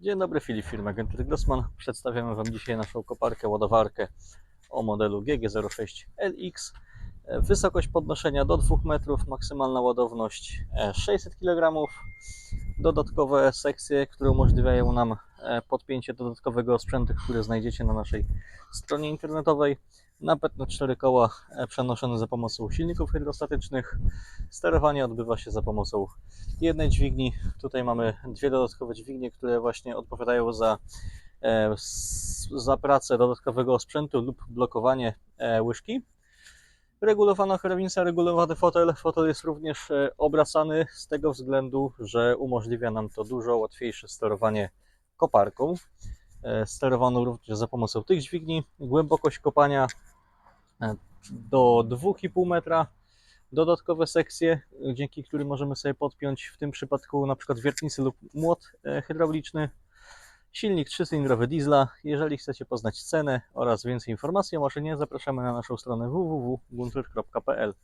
Dzień dobry, Filip, firma Agentury Grossman. Przedstawiamy Wam dzisiaj naszą koparkę, ładowarkę o modelu GG06LX. E, Wysokość podnoszenia do 2 metrów, maksymalna ładowność e, 600 kg. Dodatkowe sekcje, które umożliwiają nam e, podpięcie dodatkowego sprzętu, który znajdziecie na naszej stronie internetowej. Napęd na 4 koła e, przenoszony za pomocą silników hydrostatycznych. Sterowanie odbywa się za pomocą jednej dźwigni. Tutaj mamy dwie dodatkowe dźwignie, które właśnie odpowiadają za, e, za pracę dodatkowego sprzętu lub blokowanie łyżki. Regulowana kierownica, regulowany fotel. Fotel jest również e, obracany z tego względu, że umożliwia nam to dużo łatwiejsze sterowanie koparką. E, Sterowano również za pomocą tych dźwigni. Głębokość kopania e, do 2,5 metra dodatkowe sekcje, dzięki którym możemy sobie podpiąć w tym przypadku na przykład wiertnicy lub młot hydrauliczny. Silnik trzycylindrowy diesla. Jeżeli chcecie poznać cenę oraz więcej informacji o maszynie, zapraszamy na naszą stronę www.guntur.pl.